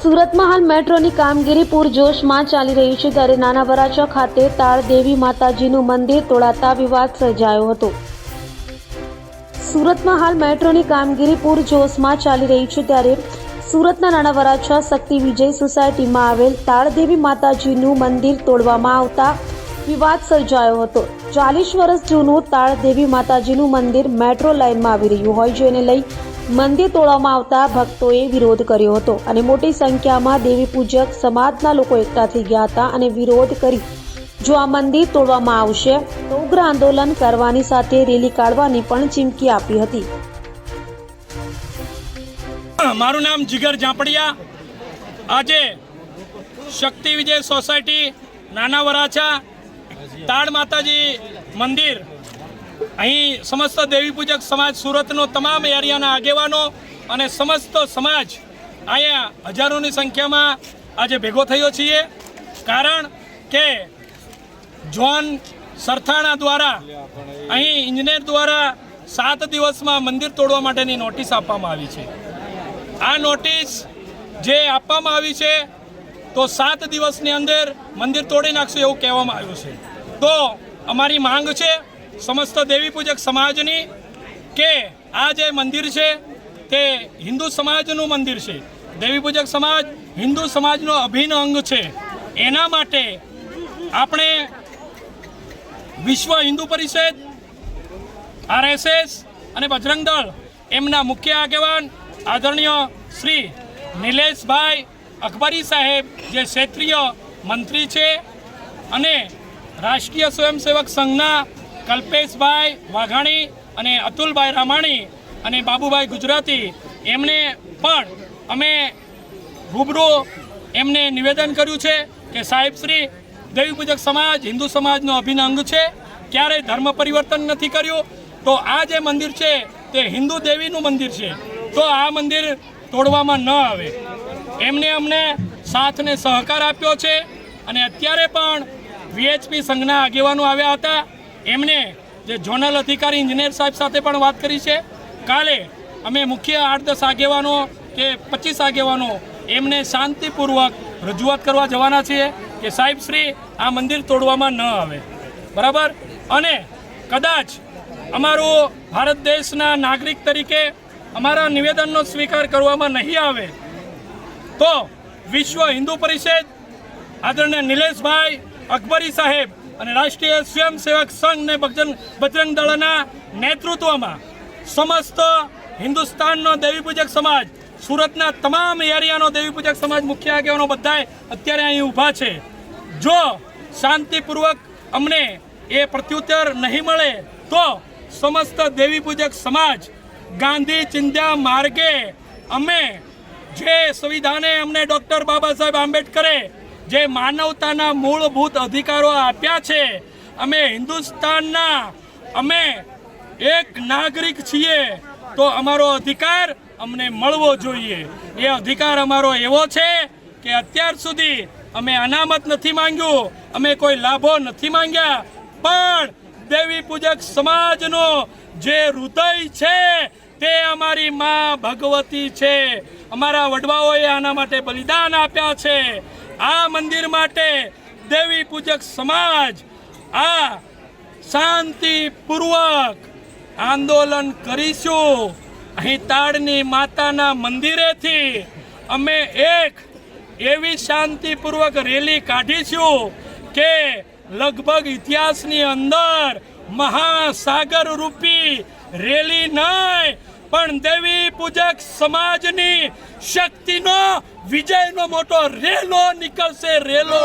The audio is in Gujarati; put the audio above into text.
સુરતમાં હાલ મેટ્રોની કામગીરી પૂરજોશમાં ચાલી રહી છે ત્યારે નાના વરાછા ખાતે તાળદેવી માતાજીનું મંદિર તોડાતા વિવાદ સર્જાયો હતો. સુરતમાં હાલ મેટ્રોની કામગીરી પૂરજોશમાં ચાલી રહી છે ત્યારે સુરતના નાના વરાછા શક્તિ વિજય સોસાયટીમાં આવેલ તાળદેવી માતાજીનું મંદિર તોડવામાં આવતા વિવાદ સર્જાયો હતો. ચાલીસ વર્ષ જૂનું તાળદેવી માતાજીનું મંદિર મેટ્રો લાઇનમાં આવી રહ્યું હોય, જેને લઈ મંદિર તોડવામાં આવતા ભક્તોએ વિરોધ કર્યો હતો અને મોટી સંખ્યામાં દેવી પૂજક સમાજના લોકો એકઠા થઈ ગયા હતા અને વિરોધ કરી, જો આ મંદિર તોડવામાં આવશે, તો ઉગ્ર આંદોલન કરવાની સાથે રેલી કાઢવાની પણ ચીમકી આપી હતી. મારું નામ જીગર ઝાંપડિયા. આજે શક્તિ વિજય સોસાયટી નાના વરાછા તાળ માતાજી મંદિર અહીં સમસ્ત દેવી પૂજક સમાજ સુરતનો તમામ એરિયાના આગેવાનો અને સમસ્ત સમાજ અહીંયા હજારોની સંખ્યામાં આજે ભેગો થયો છીએ. કારણ કે જોન સરથાણા દ્વારા અહીં ઇન્જિનિયર દ્વારા સાત દિવસમાં મંદિર તોડવા માટેની નોટિસ આપવામાં આવી છે. આ નોટિસ જે આપવામાં આવી છે તો સાત દિવસની અંદર મંદિર તોડી નાખશું એવું કહેવામાં આવ્યું છે. તો અમારી માંગ છે સમસ્ત દેવી પૂજક સમાજની કે આ જે મંદિર છે તે હિન્દુ સમાજનું મંદિર છે. દેવી પૂજક સમાજ હિન્દુ સમાજનો અભિન્ન અંગ છે. એના માટે આપણે વિશ્વ હિન્દુ પરિષદ, આરએસએસ અને બજરંગ દળ એમના મુખ્ય આગેવાન આદરણીય શ્રી નિલેશભાઈ અકબરી સાહેબ જે ક્ષેત્રીય મંત્રી છે અને રાષ્ટ્રીય સ્વયંસેવક સંઘના કલ્પેશભાઈ વાઘાણી અને અતુલભાઈ રામાણી અને બાબુભાઈ ગુજરાતી, એમને પણ અમે રૂબરૂ એમને નિવેદન કર્યું છે કે સાહેબ શ્રી પૂજક સમાજ, હિન્દુ સમાજનો અભિન્ન અંગ છે, ક્યારેય ધર્મ પરિવર્તન નથી કર્યું. તો આ જે મંદિર છે, તે હિન્દુ દેવીનું મંદિર છે. તો આ મંદિર તોડવામાં ન આવે. એમને અમને સાથને સહકાર આપ્યો છે. અને અત્યારે પણ વીએચપી સંઘના આગેવાનો આવ્યા હતા. એમણે જે ઝોનલ અધિકારી ઇન્જિનિયર સાહેબ સાથે પણ વાત કરી છે. કાલે અમે મુખ્ય આઠ દસ આગેવાનો કે પચીસ આગેવાનો એમને શાંતિપૂર્વક રજૂઆત કરવા જવાના છીએ કે સાહેબ શ્રી, આ મંદિર તોડવામાં ન આવે. બરાબર? અને કદાચ અમારું ભારત દેશના નાગરિક તરીકે અમારા નિવેદનનો સ્વીકાર કરવામાં નહીં આવે, તો વિશ્વ હિન્દુ પરિષદ આદરણીય નિલેશભાઈ અકબરી સાહેબ અને રાષ્ટ્રીય સ્વયંસેવક સંઘ ને બજરંગ દળના નેતૃત્વમાં સમસ્ત હિન્દુસ્તાનનો દેવી પૂજક સમાજ, સુરતના તમામ એરિયાનો દેવી પૂજક સમાજ મુખ્ય આગેવાનો બધાય અત્યારે અહીં ઊભા છે. જો શાંતિપૂર્વક અમને એ પ્રત્યુત્તર નહીં મળે, તો સમસ્ત દેવી પૂજક સમાજ ગાંધી ચિંધ્યા માર્ગે અમે જે સંવિધાને અમને ડૉક્ટર બાબા સાહેબ આંબેડકરે જે માનવતાના મૂળભૂત અધિકારો આપ્યા છે, અમે હિન્દુસ્તાનના, અમે એક નાગરિક છીએ, તો અમારો અધિકાર અમને મળવો જોઈએ. એ અધિકાર અમારો એવો છે કે અત્યાર સુધી અમે અનામત નથી માંગ્યું, અમે કોઈ લાભો નથી માંગ્યા, પણ દેવી પૂજક સમાજનો જે હૃદય છે, તે અમારી માં ભગવતી છે. અમારા વડવાઓએ આના માટે બલિદાન આપ્યા છે. આ મંદિર માટે દેવી પૂજક સમાજ આ શાંતિપૂર્વક આંદોલન કરીશું. અહીં તાળની માતાના મંદિરેથી અમે એક એવી શાંતિપૂર્વક રેલી કાઢીશું કે લગભગ ઇતિહાસની અંદર મહાસાગર રૂપી રેલી નહીં પણ દેવી પૂજક સમાજની શક્તિનો વિજયનો મોટો રેલો નીકળશે રેલો.